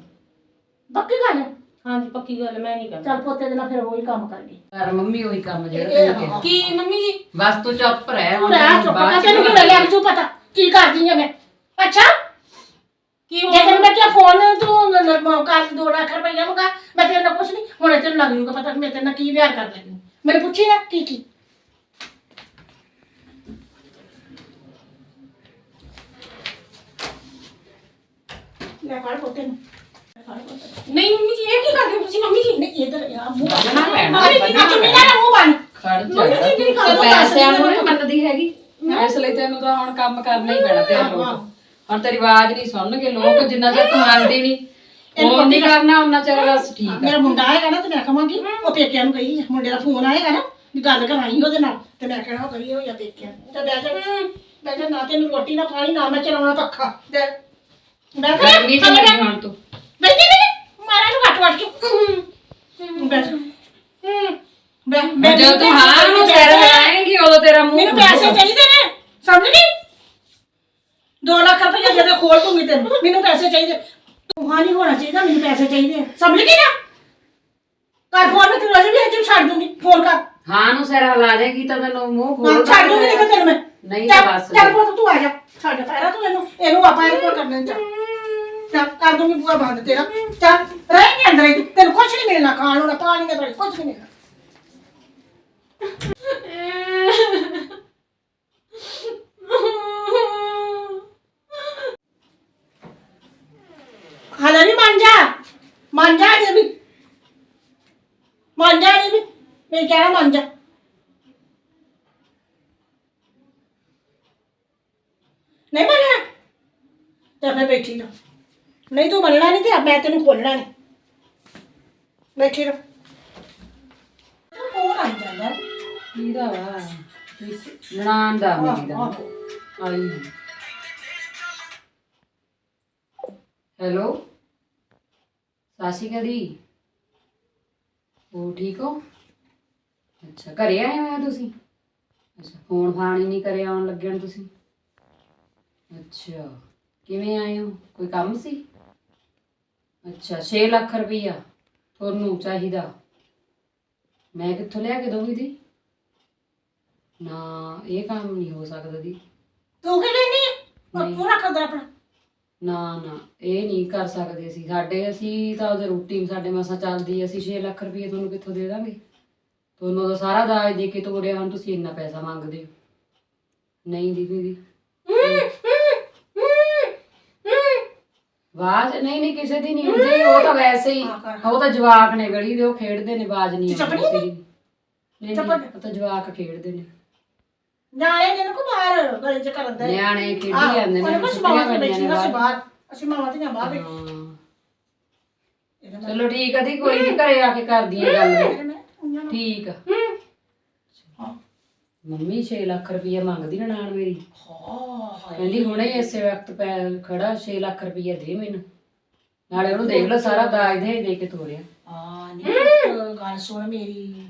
ਪੱਕੀ ਗੱਲ ਹੈ? ਹਾਂਜੀ ਪੱਕੀ ਗੱਲ ਹੈ, ਮੈਂ ਨਹੀਂ ਕਰਨਾ ਚੱਲ ਪੋਤੇ ਦੇ ਨਾਲ ਫਿਰ ਉਹੀ ਕੰਮ ਕਰਨੀ ਕਰ ਮੰਮੀ ਉਹੀ ਕੰਮ ਜਿਹੜਾ ਕੀ ਮੰਮੀ? ਜੀ ਬਸ ਤੂੰ ਚੁੱਪ ਰਹਿ ਤੂੰ ਰਹਿ ਚੁੱਪ ਕਰ ਤੈਨੂੰ ਕੀ ਲੱਗਿਆ ਕਿ ਤੂੰ ਪਤਾ? ਕੀ ਕਰਦੀ ਹੈ ਮੈਂ? ਅੱਛਾ? ਕੀ ਜੇ ਹੋਇਆ? ਤੈਨੂੰ ਮੈਂ ਕਿਹਾ ਫੋਨ ਤੂੰ ਨ- ਨ- ਕਰ 2 ਲੱਖ ਰੁਪਈਆ ਮੰਗਾ ਮੈਂ ਤੇਰੇ ਨਾਲ ਕੁਛ ਨਹੀਂ। ਹੁਣ ਤੈਨੂੰ ਲੱਗ ਜੂਗਾ ਪਤਾ ਕਿ ਮੈਂ ਤੇਰੇ ਨਾਲ ਕੀ ਵਿਆਹ ਕਰ ਲੱਗੀ ਮੈਨੂੰ ਪੁੱਛੀ ਨਾ ਕੀ ਕੀ? ਲੈ ਫੜ ਪੋਤੇ ਨੂੰ ਲੈ ਫੜ ਪੋਤੇ ਨੂੰ। ਨਹੀਂ ਮੰਮੀ ਜੀ ਇਹ ਕੀ ਕਰਦੇ ਹੋ ਤੁਸੀਂ? ਮੰਮੀ ਜੀ ਨਹੀਂ ਇਧਰ ਆ ਮੂੰਹ ਬੰਨ੍ਹਣਾ ਬੰਨ ਪੈਣਾ, ਮੰਮੀ ਬੰਨ੍ਹਣਾ ਅੱਜ ਮੇਰਾ ਨਾ ਮੂੰਹ ਬੰਨ ਖੜ ਮੰਮੀ ਜੀ, ਮੇਰੀ ਗੱਲ ਜਾ ਤਾਂ ਪੈਸਿਆਂ ਨੂੰ ਦੱਸ ਨਹੀਂ ਮੰਨਦੀ ਹੈਗੀ। ਇਸ ਲਈ ਤੈਨੂੰ ਤਾਂ ਹੁਣ ਕੰਮ ਕਰਨਾ ਹੀ ਪੈਣਾ ਤੇਰੇ ਲੋਕ ਹੁਣ ਤੇਰੀ ਆਵਾਜ਼ ਨਹੀਂ ਸੁਣਨਗੇ ਲੋਕ ਜਿੰਨਾ ਚਿਰ ਤੂੰ ਮੰਨਦੀ ਨਹੀਂ। ਉਹ ਨਹੀਂ ਕਰਨਾ ਉਹਨਾਂ ਚਿਰ ਬਸ ਠੀਕ ਆ। ਮੇਰਾ ਮੁੰਡਾ ਆਏਗਾ ਨਾ ਤੇ ਮੈਂ ਕਹਾਂਗੀ ਉਹ ਪੇਕਿਆਂ ਨੂੰ ਗਈ ਮੁੰਡੇ ਦਾ ਫੋਨ ਆਏਗਾ ਨਾ ਵੀ ਗੱਲ ਕਰਾਈ ਉਹਦੇ ਨਾਲ। ਤੇ ਮੈਂ ਕਹਿਣਾ ਉਹ ਗਈ ਹੋਈ ਆ ਪੇਕਿਆਂ ਨੂੰ। ਤੇ ਬਹਿ ਜਾ। ਬਹਿ ਜਾ ਨਾ ਤੈਨੂੰ ਰੋਟੀ ਨਾ ਪਾਣੀ ਨਾ ਮੈਂ ਚਲਾਉਣਾ ਪੱਖਾ। ਦੇ ਬਹਿ ਜਾ ਗਰਮੀ ਚ ਹੁਣ ਤੂੰ। ਜਾ ਬਹਿ- ਬਹਿ- ਜਦੋਂ ਤੂੰ ਮੈਨੂੰ ਹਾਂ ਪੈਸੇ ਨੂੰ ਚਾਹੀਦੇ ਸਿਰ ਨੇ। ਲਾਏਂਗੀ ਉਦੋਂ ਤੇਰਾ ਮੂੰਹ ਮੈਨੂੰ ਪੈਸੇ ਚਾਹੀਦੇ ਨੇ। ਸਮਝ ਗਈ? 2 ਲੱਖ ਰੁਪਏ ਜਦੋਂ ਖੋਲ ਦੂੰਗੀ ਤੈਨੂੰ। ਮੈਨੂੰ ਪੈਸੇ ਚਾਹੀਦੇ। ਤੂੰ ਹਾਂ ਨਹੀਂ ਹੋਣਾ ਚਾਹੀਦਾ ਮੈਨੂੰ ਪੈਸੇ ਚਾਹੀਦੇ ਆ। ਸਮਝ ਗਈ ਨਾ? ਕਰ ਫੋਨ ਮੈਂ ਤੈਨੂੰ ਅਜੇ ਵੀ ਅਜੇ ਛੱਡ ਦੂੰਗੀ। ਫੋਨ ਕਰ। ਹਾਂ ਨੂੰ ਸਿਰ ਹਿਲਾ ਦੇਗੀ ਤਾਂ ਤੈਨੂੰ ਮੂੰਹ ਹਾਂ, ਖੋਲ ਛੱਡ ਦੂੰਗੀ ਨਹੀਂ ਤਾਂ ਤੈਨੂੰ ਮੈਂ। ਨਹੀਂ ਚੱਲ- ਬਸ। ਚੱਲ ਪੁੱਤ ਤੂੰ ਆ ਜਾ। ਛੱਡ ਪੈਰਾ ਤੂੰ ਇਹਨੂੰ ਇਹਨੂੰ ਆਪਾਂ ਇਹਨੂੰ ਕਰਨਾ ਚੱਲ। ਚੱਲ ਕਰ ਦੂੰਗੀ ਬੂਆ ਬੰਦ ਤੇਰਾ। ਚੱਲ ਰਹਿ ਅੰਦਰ ਹੀ, ਤੈਨੂੰ ਕੁਛ ਨਹੀਂ ਮਿਲਣਾ ਖਾਣ ਨੂੰ ਨਾ ਪਾਣੀ ਨਾ ਤੁਹਾਡੇ ਕੁਛ ਨਹੀਂ ਮਿਲਣਾ। ਹਾਲੇ ਨਹੀਂ ਮੰਨ ਜਾ। ਮੰਨ ਜਾ ਜੇ ਵੀ। ਮੰਨ ਜਾ ਜੇ ਵੀ। ਮੈਂ ਕਹਿਣਾ ਮੰਨ ਜਾ। ਨਹੀਂ ਮੰਨਣਾ। ਤਾਂ ਮੈਂ ਬੈਠੀ ਰਹੋ। ਨਹੀਂ ਤੂੰ ਮੰਨਣਾ ਨਹੀਂ ਤੇ ਮੈਂ ਤੈਨੂੰ ਖੋਲਣਾ ਨਹੀਂ। ਬੈਠੀ ਰਹੋ ਕੌਣ ਆ ਜਾਂਦਾ। ਕੀਦਾ ਵਾ? ਨਨਾਣ ਦਾ ਮੇਰੀ ਦਾ। ਆਹੋ। ਆਈ। ਹੈਲੋ? ਸਾਸੀ ਕਦੀ ਉਹ ਠੀਕ ਹੋ? ਅੱਛਾ ਘਰੇ ਆਏ ਹੋਏ ਆ ਤੁਸੀਂ? ਅੱਛਾ ਫੋਨ ਫਾਨ ਹੀ ਨਹੀਂ ਕਰਿਆ ਆਉਣ ਲੱਗਿਆ ਨੂੰ ਤੁਸੀਂ? ਅੱਛਾ ਕਿਵੇਂ ਆਏ ਹੋ? ਕੋਈ ਕੰਮ ਸੀ? ਅੱਛਾ 6 ਲੱਖ ਰੁਪਈਆ ਤੁਹਾਨੂੰ ਚਾਹੀਦਾ। ਮੈਂ ਕਿੱਥੋਂ ਲਿਆ ਕੇ ਦਊਂਗੀ ਦੀ? ਨਾ ਇਹ ਕੰਮ ਨਹੀਂ ਹੋ ਸਕਦਾ ਦੀ। ਤੂੰ ਕੀ ਲੈਣੀ ਹੈ ਨਹੀਂ। ਪੂਰਾ ਕਰਦਾ ਆਪਣਾ। ਨਾ ਨਾ ਇਹ ਨਹੀਂ ਕਰ ਸਕਦੇ ਅਸੀਂ। ਸਾਡੇ ਅਸੀਂ ਤਾਂ ਉਹਦੇ ਰੂਟੀਨ ਸਾਡੇ ਮਸਾਂ ਚੱਲਦੀ ਅਸੀਂ 6 ਲੱਖ ਰੁਪਏ ਤੁਹਾਨੂੰ ਕਿੱਥੋਂ ਦੇ ਦਾਂਗੇ? ਤੁਹਾਨੂੰ ਤਾਂ ਸਾਰਾ ਦਾਜ ਦੇ ਕੇ ਤੋੜਿਆ ਹੁਣ ਤੁਸੀਂ ਇੰਨਾ ਪੈਸਾ ਮੰਗਦੇ ਹੋ। ਨਹੀਂ ਦੀਦੀ ਦੀ। ਆਵਾਜ਼ ਨਹੀਂ ਨਹੀਂ ਕਿਸੇ ਦੀ ਨਹੀਂ ਹੁੰਦੀ ਉਹ ਤਾਂ ਵੈਸੇ ਹੀ ਹਾਂ, ਕਰ। ਉਹ ਤਾਂ ਜਵਾਕ ਨੇ ਗਲੀ ਦੇ ਉਹ ਖੇਡਦੇ ਨੇ ਆਵਾਜ਼ ਨਹੀਂ ਚੱਪ ਆਉਂਦੀ ਨਹੀਂ ਕਿਸੇ ਦੀ ਨਹੀਂ ਨਹੀਂ ਚੱਪ- ਉਹ ਤਾਂ ਜਵਾਕ ਖੇਡਦੇ ਨੇ। ਨਿਆਣੇ ਨੇ ਕੋ ਬਾਹਰ ਗਲੀ ਚ ਕਰਨ ਦੇ। ਨਿਆਣੇ ਖੇਡੀ ਜਾਂਦੇ ਨੇ ਕੁਛ ਛੁੱਟੀਆਂ ਤੇ ਪੈਂਦੀਆਂ ਨੇ ਬੈਠੀਆਂ ਸੀ ਬਾਹਰ। ਬਾਹਰ। ਅਸੀਂ ਮਾਵਾਂ ਤੇ ਬਾਹਰ ਬੈਠੀ ਹਾਂ। ਇਹਦੇ ਨਾਲ- ਚਲੋ ਠੀਕ ਆ ਦੀ ਕੋਈ ਨਹੀਂ ਘਰੇ ਆ ਕੇ ਗੱਲ। ਠੀਕ ਆ। ਹਾਂ। ਮੰਮੀ 6 ਲੱਖ ਰੁਪਈਆ ਮੰਗਦੀ ਨਾ ਨਾਨ ਮੇਰੀ। ਹਾਂ। ਕਹਿੰਦੀ ਹੁਣੇ ਹੀ ਇਸੇ ਵਕਤ ਪੈ ਖੜਾ 6 ਲੱਖ ਰੁਪਈਆ ਦੇ ਮੈਨੂੰ। ਨਾਲੇ ਉਹਨੂੰ ਦੇਖ ਲਓ ਸਾਰਾ ਦਾਜ ਦੇ ਦੇ ਕੇ ਤੋਰਿਆ। ਹਾਂ ਨਹੀਂ ਪੁੱਤ, ਗੱਲ ਸੁਣ ਮੇਰੀ।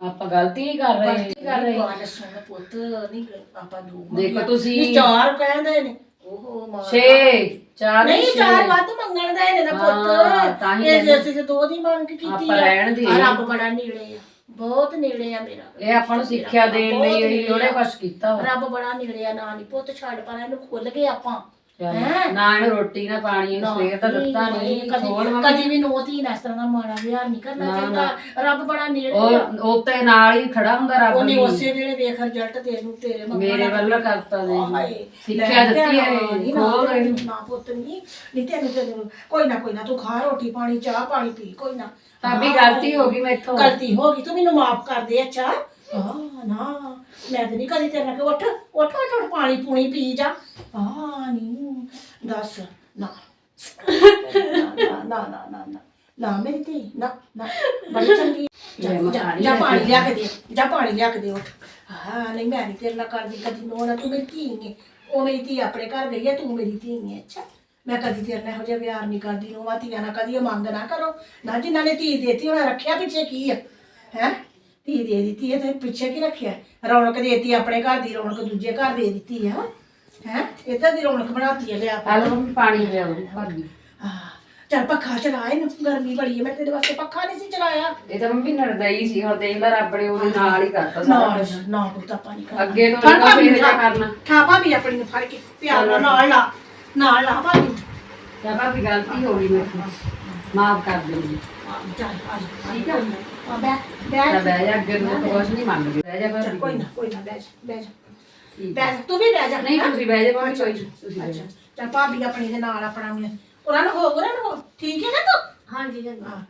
ਆਪਾਂ ਗਲਤੀ ਨਹੀਂ ਕਰ ਰਹੇ ਕਰ ਰਹੇ। ਗੱਲ ਸੁਣ ਪੁੱਤ ਨਹੀਂ ਆਪਾਂ ਦੋ ਦੇਖੋ ਤੁਸੀਂ- ਨਹੀਂ ਚਾਰ ਕਹਿੰਦੇ ਨੇ। ਓਹੋ ਮਾਂ। 6 ਚਾਰ ਨਹੀਂ ਛੇ। ਚਾਰ ਵੱਧ ਮੰਗਣ ਦਾ ਇਹਨੇ ਦਾ ਹਾਂ, ਤਾਂ ਪੁੱਤ ਹੀ ਇਹ ਕਹਿੰਦੇ। ਜੇ ਅਸੀਂ ਦੋ ਦੀ ਮੰਗ ਕੀਤੀ ਆਪਾਂ ਆ। ਰਹਿਣ ਦੀ। ਆ ਰੱਬ ਬੜਾ ਨੇੜੇ ਆ। ਬਹੁਤ ਨੇੜੇ ਆ ਮੇਰਾ ਇਹ ਆਪਾਂ ਨੂੰ ਸਿੱਖਿਆ ਦੇਣ ਬਹੁਤ ਲਈ ਨੇੜੇ ਇਹ ਉਹਨੇ ਆ। ਕੁਛ ਕੀਤਾ ਵਾ ਰੱਬ ਬੜਾ ਨੇੜੇ ਆ ਨਾ ਨਹੀਂ ਪੁੱਤ ਛੱਡ ਪਰ ਇਹਨੂੰ ਖੁੱਲ ਗਏ ਆਪਾਂ ਚੱਲ, ਹੈਂ? ਨਾ ਇਹਨੂੰ ਰੋਟੀ ਨਾ ਪਾਣੀ ਇਹਨੂੰ ਸਵੇਰ ਦਾ ਦਿੱਤਾ ਨਹੀਂ ਕਦੀ ਖੋਲ ਕਦੀ ਵੀ ਨੋਤੀ ਇਸ ਤਰ੍ਹਾਂ ਦਾ ਮਾੜਾ ਵਿਹਾਰ ਨਹੀਂ ਕਰਨਾ ਨਾ, ਚਾਹੀਦਾ। ਰੱਬ ਬੜਾ ਨੇੜੇ ਆ। ਉਹ ਉੱਤੇ ਨਾਲ ਹੀ ਖੜਾ ਹੁੰਦਾ ਰੱਬ ਉਹਨੇ ਵੀ। ਉਸੇ ਵੇਲੇ ਵੇਖ ਰਿਜ਼ਲਟ ਤੈਨੂੰ ਤੇਰੇ ਮੰਗਣਾ ਮੇਰੇ ਵੱਲ ਕਰਤਾ। ਦੇ। ਹਾਏ, ਸਿੱਖਿਆ ਲੈ ਦਿੱਤੀ ਹੈ ਧਿਆਨ ਨਹੀਂ, ਨਾ ਖੋਲ ਤੈਨੂੰ ਨਾ ਪੁੱਤ ਨਹੀਂ ਨਹੀਂ ਤੈਨੂੰ ਤੈਨੂੰ ਕੋਈ ਨਾ ਕੋਈ ਨਾ ਤੂੰ ਖਾ ਰੋਟੀ ਪਾਣੀ ਚਾਹ ਪਾਣੀ ਪੀ ਕੋਈ ਨਾ। ਭਾਬੀ ਗਲਤੀ ਹੋ ਗਈ ਮੈਥੋਂ। ਗਲਤੀ ਹੋ ਗਈ ਤੂੰ ਮੈਨੂੰ ਮਾਫ ਕਰ ਦੇ ਅੱਛਾ। ਆ ਨਾ ਮੈਂ ਤੇ ਨਹੀਂ ਕਦੀ ਤੇਰੇ ਨਾਲ ਕਿ ਉੱਠ ਉੱਠ ਉੱਠ ਉੱਠ, ਪਾਣੀ ਪੂਣੀ ਪੀ ਜਾ। ਆ ਨਹੀਂ ਦੱਸ ਨਾ। ਨਾ ਨਾ ਨਾ ਨਾ ਨਾ ਨਾ ਮੇਰੀ ਧੀ ਨਾ ਨਾ ਬੜੀ ਚੰਗੀ। ਜਾ, ਲੈ ਮੈਂ ਜਾ, ਪਾਣੀ ਜਾ ਲਿਆ ਕੇ ਦੇ ਜਾ ਪਾਣੀ ਲਿਆ ਕੇ ਦੇ ਉੱਠ। ਹਾਂ ਨਹੀਂ ਮੈਂ ਨਹੀਂ ਤੇਰੇ ਨਾਲ ਕਰਦੀ ਕਦੀ ਨੋ ਨਾ ਤੂੰ ਮੇਰੀ ਧੀ ਹੈ ਉਹ ਮੇਰੀ ਧੀ ਆਪਣੇ ਘਰ ਗਈ ਹੈ ਤੂੰ ਮੇਰੀ ਧੀ ਹੈ ਅੱਛਾ। ਮੈਂ ਕਦੀ ਤੇਰੇ ਨਾਲ ਇਹੋ ਜਿਹਾ ਪਿਆਰ ਨਹੀਂ ਕਰਦੀ ਨੋਵਾ ਧੀਆਂ ਨਾਲ ਕਦੀ ਇਹ ਮੰਗ ਨਾ ਕਰੋ। ਨਾ ਜਿਨ੍ਹਾਂ ਨੇ ਧੀ ਦੇਤੀ ਉਹਨਾਂ ਰੱਖਿਆ ਪਿੱਛੇ ਕੀ ਹੈ ਹੈ? ਧੀ ਦੇ ਦਿੱਤੀ ਹੈ ਤੇ ਪਿੱਛੇ ਕੀ ਰੱਖਿਆ? ਰੌਣਕ ਦੇਤੀ ਆਪਣੇ ਘਰ ਦੀ ਰੌਣਕ ਦੂਜੇ ਘਰ ਦੇ ਦਿੱਤੀ ਹੈ ਹੈ? ਇਦਾਂ ਦੀ ਰੌਣਕ ਬਣਾਤੀ ਹੈ ਲਿਆ ਕੇ। ਹਲੋ ਮੰਮੀ ਪਾਣੀ ਲਿਆਓ ਭਾਬੀ ਹਾਂ ਚੱਲ ਪੱਖਾ ਚਲਾ ਇਹਨੂੰ ਗਰਮੀ ਬੜੀ ਹੈ ਮੈਂ ਤੇਰੇ ਵਾਸਤੇ ਪੱਖਾ ਨਹੀਂ ਸੀ ਚਲਾਇਆ। ਇਹ ਤਾਂ ਮੰਮੀ ਨਰਦਈ ਸੀ ਹੁਣ ਦੇਖ ਲੈ ਰੱਬ ਨੇ ਉਹਦੇ ਨਾਲ ਹੀ ਕਰਤਾ ਸਾਰਾ ਨਾ ਕੁਛ। ਨਾ ਪੁੱਤ ਆਪਾਂ ਨਹੀਂ ਕਰਨਾ। ਅੱਗੇ ਤੋਂ ਫੜ ਨਹੀਂ ਭਾਬੀ ਕੋਈ ਨੂੰ ਇਹੋ ਕਰਨਾ? ਠਾ ਭਾਬੀ ਆਪਣੀ ਨੂੰ ਫੜ ਕੇ ਪਿਆਰ ਨਾਲ ਨਾਲ ਲਾ ਨਾਲ ਲਾ ਭਾਬੀ ਨੂੰ। ਜਾਂ ਭਾਬੀ ਗਲਤੀ ਹੋ ਗਈ ਮੇਰੇ ਤੋਂ। ਮਾਫ ਕਰ ਦੇ ਮੈਨੂੰ ਚੱਲ ਆ ਜਾ ਠੀਕ ਆ। ਆ ਬੈ ਤਾਂ ਬੈ ਬਹਿ ਜਾ ਅੱਗੇ ਨੂੰ ਤਾਂ ਕੁਛ ਨਹੀਂ ਮੰਗਦੇ ਬਹਿ ਜਾ ਚੱਲ ਭਾਬੀ ਕੋਈ ਨਾ ਕੋਈ ਨਾ ਬੈ ਜਾ ਬੈ ਜਾ। ਠੀਕ ਬੈ ਜਾ ਤੂੰ ਵੀ ਬੈ ਜਾ ਨਹੀਂ ਹੈਂ? ਤੁਸੀਂ ਬਹਿ ਜਾ ਭਾਬੀ ਕੋਈ ਨੀ, ਤੁਸੀਂ ਬਹਿ ਅੱਛਾ ਜਾ। ਚੱਲ ਭਾਬੀ ਆਪਣੀ ਦੇ ਨਾਲ ਆਪਣਾ ਵੀ। ਉਹਨਾਂ ਨੂੰ ਹੋ ਉਹਨਾਂ ਨੂੰ ਹੋ। ਠੀਕ ਹੈ ਨਾ ਤੂੰ? ਹਾਂਜੀ ਹਾਂਜੀ। ਹਾਂ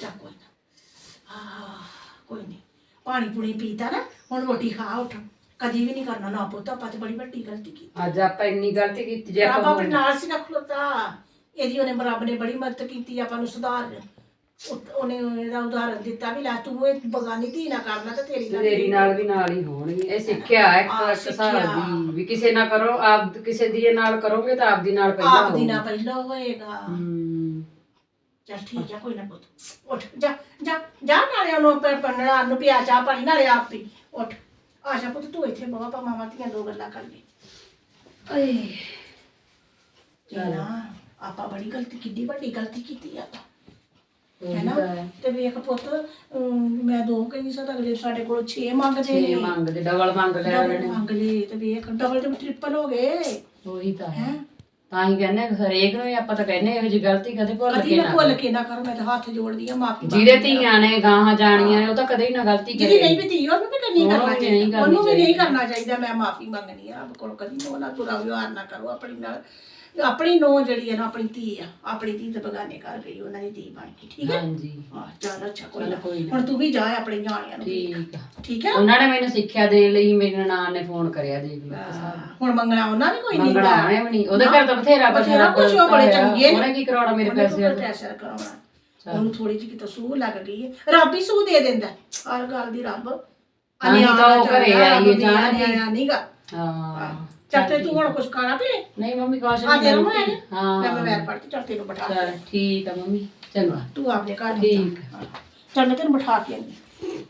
ਚੱਲ ਕੋਈ ਨਾ। ਹਾਂ ਕੋਈ ਨਹੀਂ। ਪਾਣੀ ਪੂਣੀ ਪੀਤਾ ਨਾ ਹੁਣ ਰੋਟੀ ਖਾ ਉੱਠ। ਕਦੀ ਵੀ ਨਹੀਂ ਕਰਨਾ ਨਾ ਪੁੱਤ ਆਪਾਂ ਤੇ ਬੜੀ ਵੱਡੀ ਗਲਤੀ ਕੀਤੀ। ਅੱਜ ਆਪਾਂ ਇੰਨੀ ਗਲਤੀ ਕੀਤੀ ਜੇ ਆਪਾਂ ਆਪਣੇ ਨਾਲ ਸੀ ਨਾ ਖਲੋਤਾ। ਇਹਦੀ ਉਹਨੇ ਰੱਬ ਨੇ ਬੜੀ ਮਦਦ ਕੀਤੀ ਆਪਾਂ ਨੂੰ ਸੁਧਾਰ। ਉਹ- ਉਹਨੇ ਇਹਦਾ ਉਦਾਹਰਨ ਦਿੱਤਾ ਵੀ ਲੈ ਤੂੰ ਇਹ ਬਗਾਨੀ ਧੀ ਨਾ ਕਰਨਾ ਤੇ ਤੇਰੀ ਨਾਲ ਤੇਰੀ ਨਾਲ ਵੀ ਨਾਲ ਹੀ ਹੋਣਗੇ। ਇਹ ਸਿੱਖਿਆ ਹੈ ਇੱਕ ਹਾਂ, ਇੱਕ ਹਿਸਾਬ ਸਿੱਖਿਆ। ਦੀ ਵੀ ਕਿਸੇ ਨਾਲ ਕਰੋ ਆਪ ਕਿਸੇ ਦੀ ਨਾਲ ਕਰੋਗੇ ਤਾਂ ਆਪਦੀ ਨਾਲ ਪਹਿਲਾਂ ਆਪ ਦੀ ਨਾ ਹੋਊ। ਪਹਿਲਾਂ ਹੋਏਗਾ। ਹਮ, ਚਲ ਠੀਕ ਆ ਕੋਈ ਨਾ ਪੁੱਤ। ਉੱਠ ਜਾ ਜਾ ਜਾ ਨਾਲੇ ਉਹਨੂੰ ਪੰਨਣਾ ਨੂੰ ਪਿਆ ਚਾਹ ਪਾਣੀ ਨਾਲੇ ਆਪ ਪੀ ਉੱਠ। ਆ ਜਾ ਪੁੱਤ ਤੂੰ ਇੱਥੇ ਬਾਬਾ ਪਾ ਮਾਮਾ ਧੀਆਂ ਦੋ ਗੱਲਾਂ ਕਰ ਲਈ ਨਾ ਆਪਾਂ ਬੜੀ ਗਲਤੀ ਕਿੱਡੀ ਵੱਡੀ ਗਲਤੀ ਕੀਤੀ ਆਪਾਂ। ਉਹੀ ਹੈਨਾ ਤਾਂ ਹੈ। ਤੇ ਵੇਖ ਪੁੱਤ ਅਮ, ਮੈਂ ਦੋ ਕਹੀ ਸਾ ਅਗਲੇ ਸਾਡੇ ਕੋਲ 6 ਮੰਗਦੇ ਨੇ। ਮੰਗਦੇ ਡਬਲ ਮੰਗ ਲਿਆ ਡਬਲ ਉਹਨੇ ਮੰਗ ਲਏ ਤੇ ਵੇਖ ਡਬਲ ਤੇ ਟ੍ਰਿਪਲ ਹੋ ਗਏ। ਉਹੀ ਤਾਂ ਹੈ। ਹੈ? ਤਾਂ ਹੀ ਕਹਿੰਦੇ ਆ, ਹਰੇਕ ਨੂੰ ਹੀ ਆਪਾਂ ਤਾਂ ਕਹਿੰਦੇ ਇਹੋ ਜਿਹੀ ਗਲਤੀ ਕਦੇ ਭੁੱਲ ਕਦੀ ਕੇ ਨਾ ਨਾ ਭੁੱਲ ਕੇ ਨਾ ਕਰੋ ਮੈਂ ਤਾਂ ਹੱਥ ਜੋੜਦੀ ਆ ਮਾਫੀ ਜਿਹਦੇ ਧੀਆਂ ਨੇ ਗਾਹਾਂ ਜਾਣੀਆਂ ਨੇ ਉਹ ਤਾਂ ਕਦੇ ਹੀ ਨਾ ਗਲਤੀ ਜਿਹਦੀ ਕਰੇ ਨਹੀਂ ਵੀ ਧੀ ਉਹਨੂੰ ਵੀ ਨਹੀਂ ਉਹਨੂੰ ਕਰਨਾ ਵੀ ਨਹੀਂ ਚਾਹੀਦਾ। ਕਰਨੀ ਉਹਨੂੰ ਵੀ ਨਹੀਂ। ਕਰਨਾ ਚਾਹੀਦਾ ਮੈਂ ਮਾਫੀ ਮੰਗਣੀ ਆ ਰੱਬ ਕੋਲ ਕਦੀ ਨੋ ਨਾਲ ਬੁਰਾ ਵਿਵਹਾਰ ਨਾ ਕਰੋ ਆਪਣੀ ਨਾਲ। ਆਪਣੀ ਨੋ ਜਿਹੜੀ ਹੈ ਨਾ ਆਪਣੀ ਧੀ ਆ। ਆਪਣੀ ਧੀ ਤੇ ਬਗਾਨੇ ਕਰ ਗਈ ਉਹਨਾਂ ਦੀ ਧੀ ਬਣ ਗਈ ਠੀਕ ਹੈ? ਹਾਂਜੀ। ਹਾਂ ਚੱਲ ਅੱਛਾ ਕੋਈ ਚੱਲ ਨਾ। ਕੋਈ ਨਾ। ਹੁਣ ਤੂੰ ਵੀ ਜਾ ਆਪਣੇ ਨਿਆਣਿਆਂ ਨੂੰ। ਠੀਕ ਆ। ਠੀਕ ਹੈ? ਉਹਨਾਂ ਨੇ ਮੈਨੂੰ ਸਿੱਖਿਆ ਦੇਣ ਲਈ ਮੇਰੇ ਨਾਨ ਨੇ ਫੋਨ ਕਰਿਆ ਦੇਖ ਲਓ ਇੱਕ ਹਿਸਾਬ। ਹੁਣ ਮੰਗਣਾ ਉਹਨਾਂ ਵੀ ਕੋਈ ਨਹੀਂ? ਮੰਗਣਾ ਉਹਨੇ ਵੀ ਨਹੀਂ। ਉਹਦੇ ਘਰ ਤਾਂ ਬਥੇਰਾ ਬਥੇਰਾ ਬਥੇਰਾ ਕੁਛ ਉਹ ਬੜੇ ਚੰਗੇ ਨੇ। ਉਹਨੇ ਕੀ ਕਰਾਉਣਾ ਮੇਰੇ ਉਹਨੇ ਪੈਸੇ ਕੋਈ ਪ੍ਰੈਸ਼ਰ ਕਰਾਉਣਾ। ਉਹਨੂੰ ਥੋੜੀ ਜਿਹੀ ਕਿਤੇ ਸੂਹ ਲੱਗ ਗਈ ਹੈ। ਰੱਬ ਹੀ ਸੂਹ ਦੇ ਦਿੰਦਾ ਹਰ ਗੱਲ ਦੀ ਰੱਬ। ਤਾਂ ਹੀ ਤਾਂ ਉਹ ਘਰੇ ਆਈ ਹੈ, ਜਾਣ ਦੀ। ਨਹੀਂਗਾ ਹਾਂ। ਚੱਲ ਤੇ ਤੂੰ ਹੁਣ ਕੁਝ ਖਾਣਾ ਪੀ ਨਹੀਂ? ਮੰਮੀ ਕੁਛ ਆ। ਹਾਂ। ਮੈਂ ਮੈਂ ਪੜ ਕੇ ਚੱਲ ਤੈਨੂੰ ਬਿਠਾ ਚਲ ਠੀਕ ਆ ਮੰਮੀ ਚੰਗਾ। ਤੂੰ ਆਪਣੇ ਘਰ ਨੂੰ ਠੀਕ। ਚੱਲ ਮੈਂ ਤੈਨੂੰ ਬਿਠਾ ਕੇ ਆਉਂਦੀ।